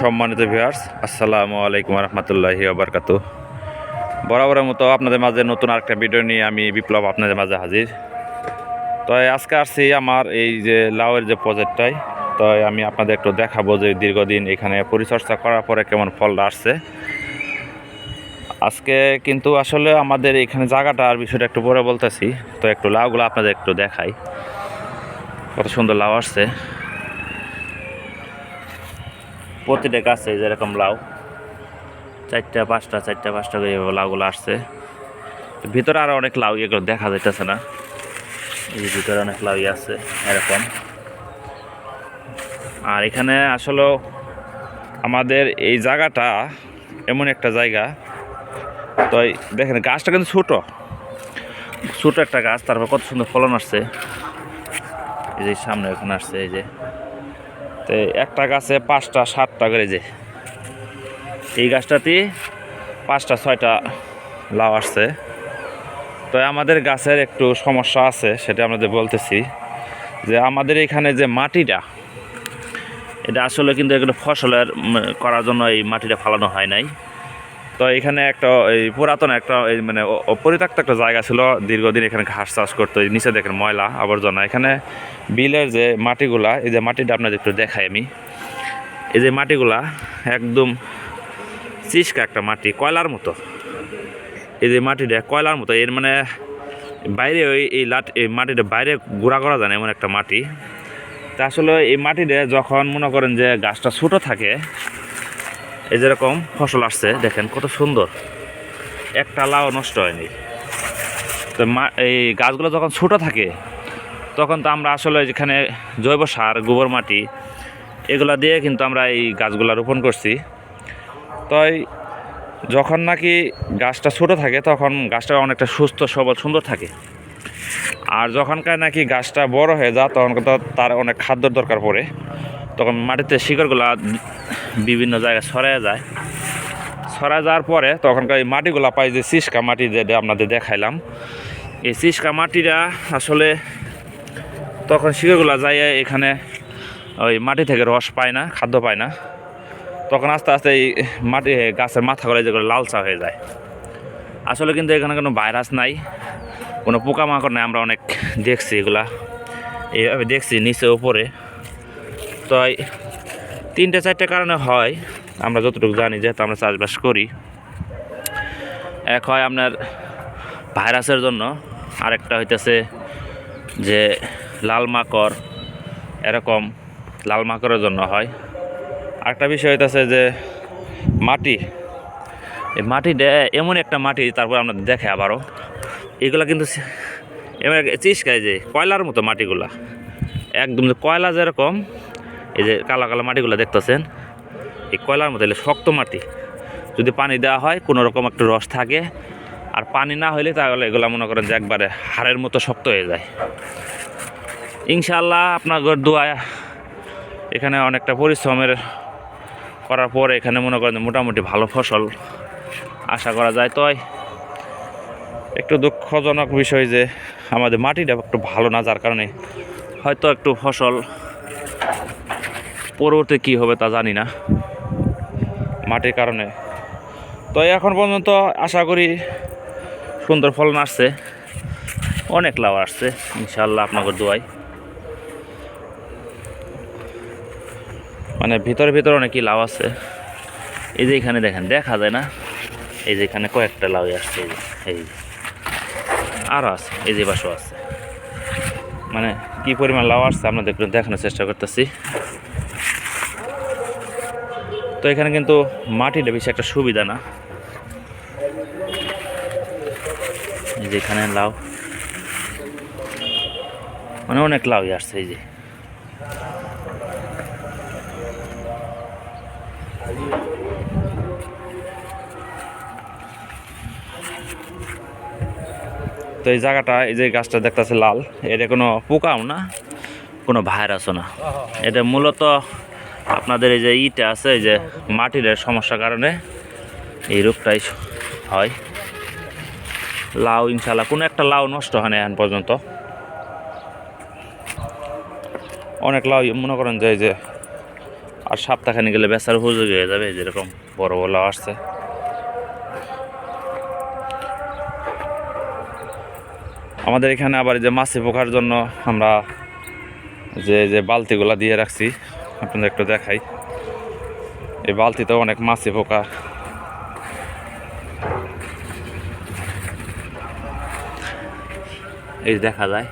সম্মানিত ভিউয়ার্স আসসালামু আলাইকুম রহমতুল্লাহি আবরকাত বরাবরের মতো আপনাদের মাঝে নতুন আরেকটা ভিডিও নিয়ে আমি বিপ্লব আপনাদের মাঝে হাজির। তো আজকে আসছি আমার এই যে লাউয়ের যে প্রজেক্টটাই তো আমি আপনাদের একটু দেখাবো যে দীর্ঘদিন এখানে পরিচর্যা করার পরে কেমন ফল আসছে। আজকে কিন্তু আসলে আমাদের এখানে জায়গাটা আর বিষয়টা একটু পরে বলতেছি, তো একটু লাউগুলো আপনাদের একটু দেখাই। কত সুন্দর লাউ আসছে। প্রতিটা গাছে যেরকম লাউ, চারটা, পাঁচটা চারটা, পাঁচটা করে লাউগুলো আসছে। ভিতরে আরও অনেক লাউ এগুলো দেখা যাইতেছে না। এই ভিতরে অনেক লাউই আছে, এরকম। আর এখানে আসলে আমাদের এই জায়গাটা এমন একটা জায়গা। তো দেখেন, গাছটা কিন্তু ছোটো। ছোটো একটা গাছ, তারপর কত সুন্দর ফলন আসছে। এই যে সামনে ওখানে আসছে, এই যে তো একটা গাছে পাঁচটা, সাতটা করে যে। এই গাছটাতে পাঁচটা, ছয়টা লাউ আসছে। তো আমাদের গাছের একটু সমস্যা আছে, সেটা আমাদের বলতেছি যে আমাদের এখানে যে মাটিটা, এটা আসলে কিন্তু এগুলো ফসলের করার জন্য এই মাটিটা ফালানো হয় নাই। তো এখানে একটা, এই পুরাতন একটা, এই মানে অপরিত্যক্ত একটা জায়গা ছিল। দীর্ঘদিন এখানে ঘাস চাষ করতো। নিচে দেখেন ময়লা, আবর্জনা। এখানে বিলের যে মাটিগুলা, এই যে মাটিটা আপনাদের একটু দেখাই আমি। এই যে মাটিগুলা, একদম চিস্কা একটা মাটি, কয়লার মতো। এই যে মাটিটা কয়লার মতো। এর মানে বাইরে ওই, এই লাট, এই মাটিটা বাইরে গুঁড়া করা যায় না এমন একটা মাটি। তা আসলে এই মাটিতে যখন মনে করেন যে গাছটা ছোটো থাকে এই যেরকম ফসল আসছে, দেখেন কত সুন্দর। একটা লাউ নষ্ট হয়নি। তো মা, এই গাছগুলো যখন ছোট থাকে, তখন তো আমরা আসলে যেখানে জৈব সার, গোবর মাটি, এগুলো দিয়ে কিন্তু আমরা এই গাছগুলো রোপণ করছি। তাই যখন নাকি গাছটা ছোট থাকে, তখন গাছটা অনেকটা সুস্থ, সবল, সুন্দর থাকে। আর যখনকার নাকি গাছটা বড় হয়ে যায়, তখন তার অনেক খাদ্যর দরকার পড়ে। তখন মাটিতে শিকড়গুলা বিভিন্ন জায়গায় ছড়ায় যায়। ছড়ায় যাওয়ার পরে তখনকার এই মাটিগুলা পাই যে সিসকা মাটি যেটা আপনাদের দেখাইলাম। এই সিসকা মাটিটা আসলে তখন শিকড়গুলা যায় এখানে ওই মাটি থেকে রস পায় না, খাদ্য পায় না। তখন আস্তে আস্তে এই মাটি, গাছের মাথাগুলো যেগুলো লালচা হয়ে যায়। আসলে কিন্তু এখানে কোনো ভাইরাস নাই, কোনো পোকামাকড় নাই, আমরা অনেক দেখছি এগুলা। এইভাবে দেখছি নিচে, উপরে। তো তিনটে, চারটে কারণে হয়। আমরা যতটুকু জানি, যেহেতু আমরা চাষবাস করি। এক হয় আপনার ভাইরাসের জন্য। আরেকটা হইতেছে যে লাল মাকড় এরকম লাল মাকড়ের জন্য হয়। আরেকটা বিষয় হইতেছে যে মাটি। এই মাটিটা এমন একটা মাটি, তারপর আপনাদের দেখে আবারও। এগুলা কিন্তু এমন চিসকায় যে কয়লার মতো মাটিগুলা। একদম যে কয়লা যেরকম এই যে কালো কালো মাটিগুলো দেখতেছেন, এই কয়লার মতো শক্ত মাটি। যদি পানি দেওয়া হয়, কোনো রকম একটু রস থাকে। আর পানি না হলে তাহলে এগুলো মনে করেন যে একবারে হাড়ের মতো শক্ত হয়ে যায়। ইনশাল্লাহ আপনার ঘর দোয়া এখানে অনেকটা পরিশ্রমের করার পরে এখানে মনে করেন মোটামুটি ভালো ফসল আশা করা যায়। তো একটু দুঃখজনক বিষয় যে আমাদের মাটিটা একটু ভালো না, যার কারণে হয়তো একটু ফসল পরবর্তী কী হবে তা জানি না মাটির কারণে। তো এখন পর্যন্ত আশা করি সুন্দর ফলন আসছে। অনেক লাভ আসছে ইনশাল্লাহ আপনাদের দোয়াই মানে ভিতরে ভিতরে অনেকই লাভ আছে। এই যে এখানে দেখেন, দেখা যায় না? এই যে এখানে কয়েকটা লাউ আসছে, এই এই আরও আছে, এই যে বাসও আছে। মানে কি পরিমাণ লাউ আসছে আপনাদের দেখানোর চেষ্টা করতেছি। তো এখানে কিন্তু মাটিটা বেশি একটা সুবিধা না। এই যে এখানে লাউ। মানে অনেক লাউই আসছে, এই যে। তো এই জায়গাটা, এই যে গাছটা দেখতেছে লাল, এটা কোনো পোকাও না, কোনো ভাইরাসও না। এটা মূলত আপনাদের এই যে ইটা আছে এই যে মাটির সমস্যার কারণে এই রোগটাই হয়। লাউ ইনশাল্লাহ কোনো একটা লাউ নষ্ট হয় না এখন পর্যন্ত। অনেক লাউ মনে করেন যে এই যে আর সপ্তাহখানি গেলে বেচার হুজুগ হয়ে যাবে যেরকম বড় বড় লাউ আসছে। আমাদের এখানে আবার এই যে মাছি পোকার জন্য আমরা যে যে বালতিগুলা দিয়ে রাখছি আপনাদের একটু দেখাই। এই বালতিতে অনেক মাছি পোকা। এই দেখা যায়,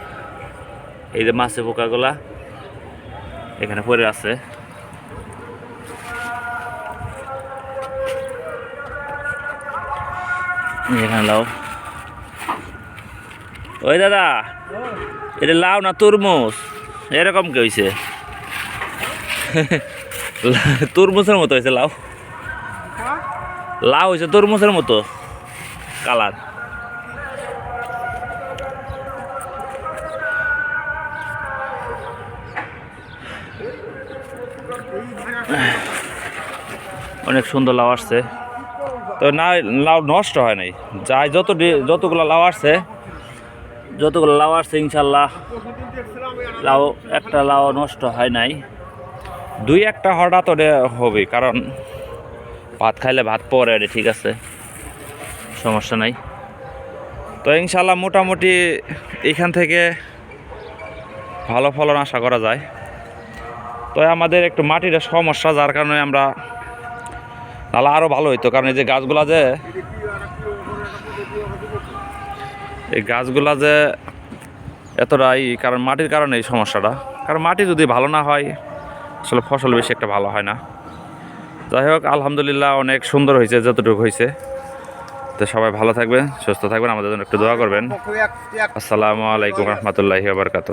এই যে মাছি পোকাগুলা এখানে পড়ে আছে। এখানে লাউ। ওই দাদা, এটা লাউ না তরমুজ? এরকম কি হয়েছে তরমুজের মতো হয়েছে লাউ। লাউ হয়েছে তরমুজের মতো। কালার। অনেক সুন্দর লাউ আসছে। তো না, লাউ নষ্ট হয় নাই। যাই, যত যতগুলো লাউ আসছে, যতগুলো লাউ আসছে, ইনশাল্লাহ লাউ, একটা লাউ নষ্ট হয় নাই। দুই একটা হঠাৎ ওটা হবে, কারণ ভাত খাইলে ভাত পরে ওটা ঠিক আছে? সমস্যা নাই। তো ইনশাল্লাহ মোটামুটি এখান থেকে ভালো ফলন আশা করা যায়। তো আমাদের একটু মাটির সমস্যা, যার কারণে আমরা তাহলে আরও ভালো হইতো, কারণ এই যে গাছগুলা যে এই গাছগুলা যে এতটাই, কারণ মাটির কারণে এই সমস্যাটা। কারণ মাটি যদি ভালো না হয় আসলে ফসল বেশি একটা ভালো হয় না। যাই হোক আলহামদুলিল্লাহ অনেক সুন্দর হয়েছে যতটুকু হয়েছে। তো সবাই ভালো থাকবেন সুস্থ থাকবেন আমাদের জন্য একটু দোয়া করবেন। আসসালামু আলাইকুম রহমতুল্লাহি বারকাত